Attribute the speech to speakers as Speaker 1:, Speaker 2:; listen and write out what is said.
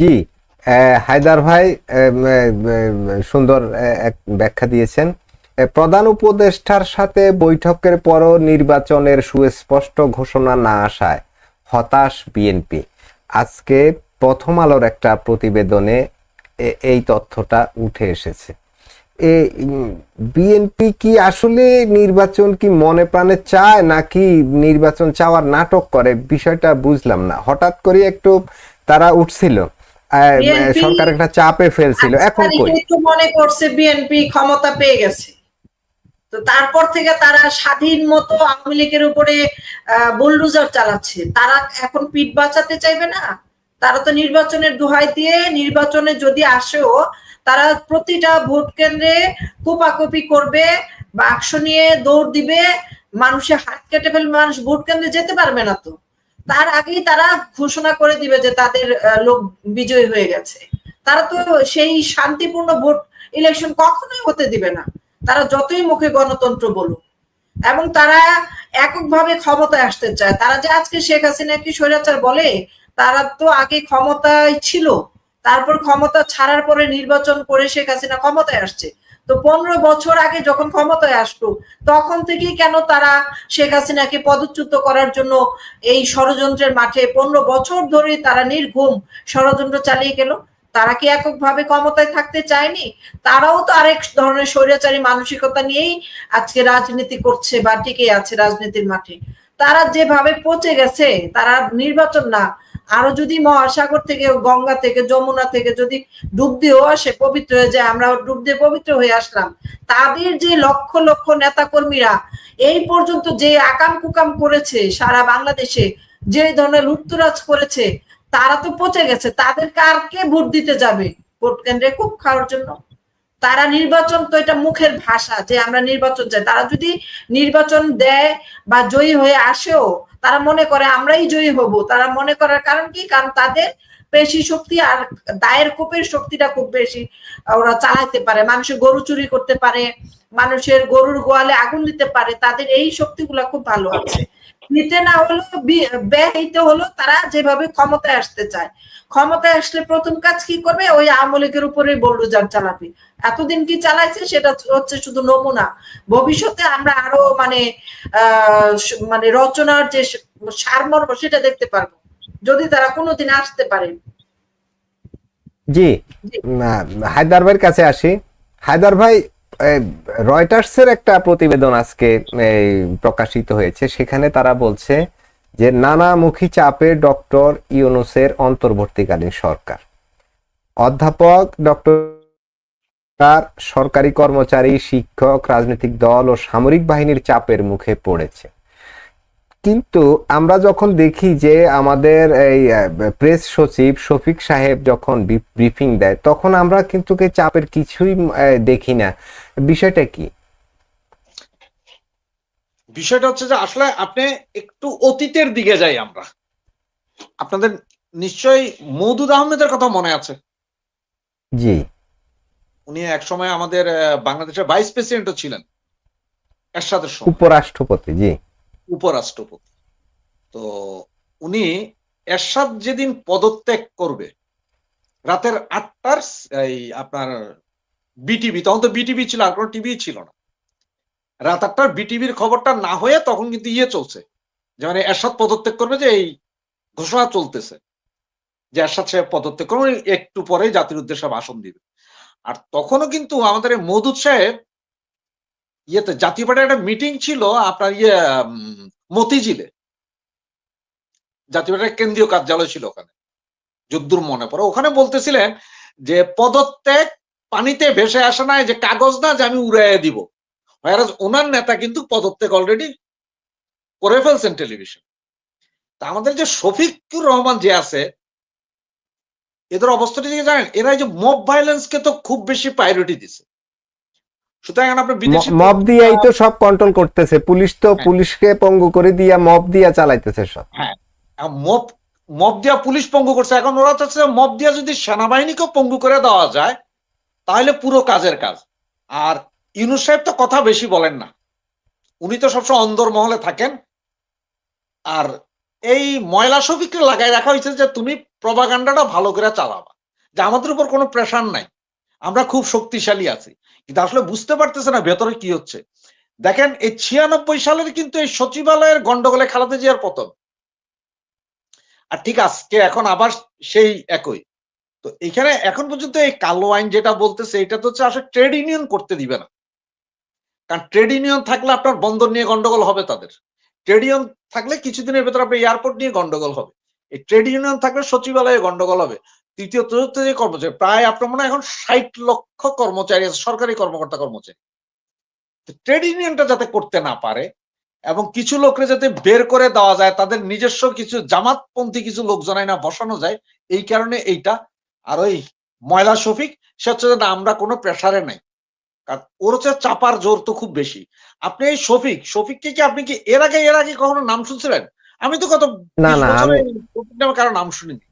Speaker 1: জি হায়দার ভাই সুন্দর এক ব্যাখ্যা দিয়েছেন। প্রধান উপদেষ্টার সাথে বৈঠকের পরও নির্বাচনের সুস্পষ্ট ঘোষণা না আসায় হতাশ বিএনপি। আজকে প্রথম আলোর একটা প্রতিবেদনে এই তথ্যটা উঠে এসেছে। বিএনপি কি আসলে নির্বাচন কি মনে প্রাণে চায় নাকি নির্বাচন চাওয়ার নাটক করে? বিষয়টা বুঝলাম না। হঠাৎ করে একটু তারা উঠছিল। সরকার একটা চাপে ফেলছিল। এখন কই?
Speaker 2: একটু মনে করছে বিএনপি ক্ষমতা পেয়ে গেছে। তো তারপর থেকে তারা স্বাধীন মতো আওয়ামী লীগের উপরে বুলডুজার চালাচ্ছে। তারা এখন পিঠ বাঁচাতে চাইবে না। তারা তো নির্বাচনের দোহাই দিয়ে নির্বাচনে যদি আসেও তারা প্রতিটা ভোট কেন্দ্রে কোপাকুপি করবে বাক্স নিয়ে দৌড় দিবে মানুষের হাত কেটে ফেলবে মানুষ ভোট কেন্দ্রে যেতে পারবে না তো। তার আগেই তারা ঘোষণা করে দিবে যে তাদের লোক বিজয়ী হয়ে গেছে। তারা তো সেই শান্তিপূর্ণ ভোট ইলেকশন কখনোই হতে দিবে না। তারা যতই মুখে গণতন্ত্র বলুক। এবং তারা এককভাবে ক্ষমতায় আসতে চায়। তারা যে আজকে শেখ হাসিনা কি স্বৈরাচার বলে, তারা তো আগে ক্ষমতায় ছিল। তারপর ক্ষমতা ছাড়ার পরে নির্বাচন করে শেখ হাসিনা ক্ষমতায় আসছে। তো পনেরো বছর আগে যখন ক্ষমতায় আসলো, তখন থেকেই কেন তারা শেখ হাসিনাকে পদচ্যুত করার জন্য এই ষড়যন্ত্রের মাঠে পনেরো বছর ধরে তারা নির্ঘুম ষড়যন্ত্র চালিয়ে গেল? তারা কি এককভাবে ক্ষমতায় থাকতে চায়নি? তারাও তো আরেক ধরনের স্বৈরাচারী মানসিকতা নিয়েই আজকে রাজনীতি করছে বা টিকে আছে রাজনীতির মাঠে। তারা যেভাবে পচে গেছে, তারা নির্বাচন না আরও যদি মহাসাগর থেকে, গঙ্গা থেকে, যমুনা থেকে যদি ডুব দিয়েও আসে, পবিত্র হয়ে যায়, আমরা ডুব দিয়ে পবিত্র হয়ে আসলাম। তাদের যে লক্ষ লক্ষ নেতা কর্মীরা এই পর্যন্ত যে আকাম কুকাম করেছে সারা বাংলাদেশে, যে ধরনের লুটতরাজ করেছে, তারা তো পচে গেছে। তাদের কারকে ভোট দিতে যাবে ভোট কেন্দ্রে? খুব খাওয়ার জন্য। তারা নির্বাচন তো এটা মুখের ভাষা যে আমরা নির্বাচন চাই। তারা যদি নির্বাচন দেয় বা জয়ী হয়ে আসেও তারা মনে করে আমরাই জয়ী হব। তারা মনে করার কারণ কি? কারণ তাদের পেশি শক্তি আর দায়ের কোপের শক্তিটা খুব বেশি ওরা চালাইতে পারে মানুষের গরু চুরি করতে পারে মানুষের গরুর গোয়ালে আগুন দিতে পারে তাদের এই শক্তিগুলা খুব ভালো আছে নিতে না হলো ব্যয় হইতে হলো তারা যেভাবে ক্ষমতায় আসতে চায়। ক্ষমতায় আসলে প্রথম কাজ কি করবে? ওই আওয়ামী লীগের উপরে বল্লুজার চালাবে। এতদিন কি চালাইছে? সেটা হচ্ছে শুধু নমুনা। ভবিষ্যতে আমরা আরও মানে আহ মানে রচনার যে সারমর্ম সেটা দেখতে পারব। যদি তারা কোনোদিন আসতে পারে।
Speaker 1: জি। হায়দার ভাইয়ের কাছে আসি। হায়দার ভাই রয়টার্সের একটা প্রতিবেদন আজকে প্রকাশিত হয়েছে। সেখানে তারা বলছে যে নানামুখী চাপে ডক্টর ইউনুসের অন্তর্বর্তীকালীন সরকার। অধ্যাপক ডক্টর সরকারি কর্মচারী শিক্ষক রাজনৈতিক দল ও সামরিক বাহিনীর চাপের মুখে পড়েছে। কিন্তু আমরা যখন দেখি যে আমাদের এই প্রেস সচিব শফিক সাহেব যখন ব্রিফিং দেয় তখন আমরা কিন্তু চাপের কিছুই দেখি না। বিষয়টা কি?
Speaker 3: বিষয়টা হচ্ছে যে আসলে আপনি একটু অতীতের দিকে যাই আমরা। আপনাদের নিশ্চয়ই মৌদুদ আহমেদের কথা মনে আছে?
Speaker 1: জি।
Speaker 3: উনি একসময় আমাদের বাংলাদেশের ভাইস প্রেসিডেন্টও ছিলেন। এরশাদের
Speaker 1: উপরাষ্ট্রপতি জি।
Speaker 3: উপরাষ্ট্রপতি। তো উনি এরশাদ যেদিন পদত্যাগ করবে, রাতের আটটার এই আপনার বিটিভি, তখন তো বিটিভি ছিল, আর কোনো টিভি ছিল না। রাত আটটার বিটিভির খবরটা না হয়ে তখন কিন্তু ইয়ে চলছে, যে মানে এরশাদ পদত্যাগ করবে যে এই ঘোষণা চলতেছে, যে এরশাদ সাহেব পদত্যাগ করবে একটু পরে জাতির উদ্দেশ্যে ভাষণ দিবে। আর তখনও কিন্তু আমাদের মধুদ সাহেব ইয়েতে, জাতীয় পার্টির একটা মিটিং ছিল আপনার ইয়ে মতিঝিলে। জাতীয় পার্টির কেন্দ্রীয় কার্যালয় ছিল ওখানে, যদ্দূর মনে পড়ে। ওখানে বলতেছিলেন যে, পদত্যাগ পানিতে ভেসে আসে না যে কাগজ না, যে আমি উড়াইয়া দিব। ওনার নেতা কিন্তু পদত্যাগ অলরেডি করে ফেলছেন টেলিভিশন তা আমাদের যে শফিকুর রহমান যে আছে, এদের অবস্থাটি জানেন, এরা যে মব ভাইলেন্সকে তো খুব বেশি প্রায়োরিটি দিছে। সুতরাং আপনি বিদেশি
Speaker 1: মব দিয়াই তো সব কন্ট্রোল করতেছে। পুলিশ তো
Speaker 3: হ্যাঁ।
Speaker 1: পুলিশকে পঙ্গু করে দিয়া মব দিয়া চালাইতেছে সব।
Speaker 3: মব মব দিয়া পুলিশ পঙ্গু করছে। এখন ওরা চাচ্ছে মব দিয়া যদি সেনাবাহিনীকেও পঙ্গু করে দেওয়া যায় তাহলে পুরো কাজের কাজ। আর ইউনুস সাহেব তো কথা বেশি বলেন না। উনি তো সবসময় অন্দর মহলে থাকেন। আর এই ময়লা শফিককে লাগাই রাখা হয়েছে যে তুমি প্রবাগান্ডাটা ভালো করে চালাবা। যে আমাদের উপর কোনো প্রেশার নাই। আমরা খুব শক্তিশালী আছি। কিন্তু আসলে বুঝতে পারতেছে না ভেতরে কি হচ্ছে। দেখেন, এই ছিয়ানব্বই সালের কিন্তু এই সচিবালয়ের গন্ডগোলে খালাদা জিয়ার পতন। আর ঠিক আজকে, এখন আবার সেই একই। তো এখানে এখন পর্যন্ত এই কালো আইন যেটা বলতেছে, এটা তো হচ্ছে আসলে ট্রেড ইউনিয়ন করতে দিবে না। কারণ ট্রেড ইউনিয়ন থাকলে আপনার বন্দর নিয়ে গন্ডগোল হবে তাদের। ট্রেড ইউনিয়ন থাকলে কিছুদিনের ভেতর আপনার এয়ারপোর্ট নিয়ে গন্ডগোল হবে। এই ট্রেড ইউনিয়ন থাকলে সচিবালয়ে গন্ডগোল হবে। তৃতীয় চতুর্থ যে কর্মচারী প্রায় আপনার মনে এখন ষাট লক্ষ কর্মচারী আছে সরকারি কর্মকর্তা কর্মচারী। ট্রেড ইউনিয়নটা যাতে করতে না পারে এবং কিছু লোকরে যাতে বের করে দেওয়া যায় তাদের নিজস্ব কিছু জামাতপন্থী কিছু লোকজন না বসানো যায় এই কারণে এইটা আর ওই ময়লা শফিক সে হচ্ছে না আমরা কোনো প্রেসারে নাই। কারণ ওর হচ্ছে চাপার জোর তো খুব বেশি। আপনি এই শফিক শফিককে কি আপনি কি এর আগে এর আগে কখনো নাম শুনছিলেন? আমি তো কত
Speaker 1: না, না,
Speaker 3: কারও নাম শুনিনি।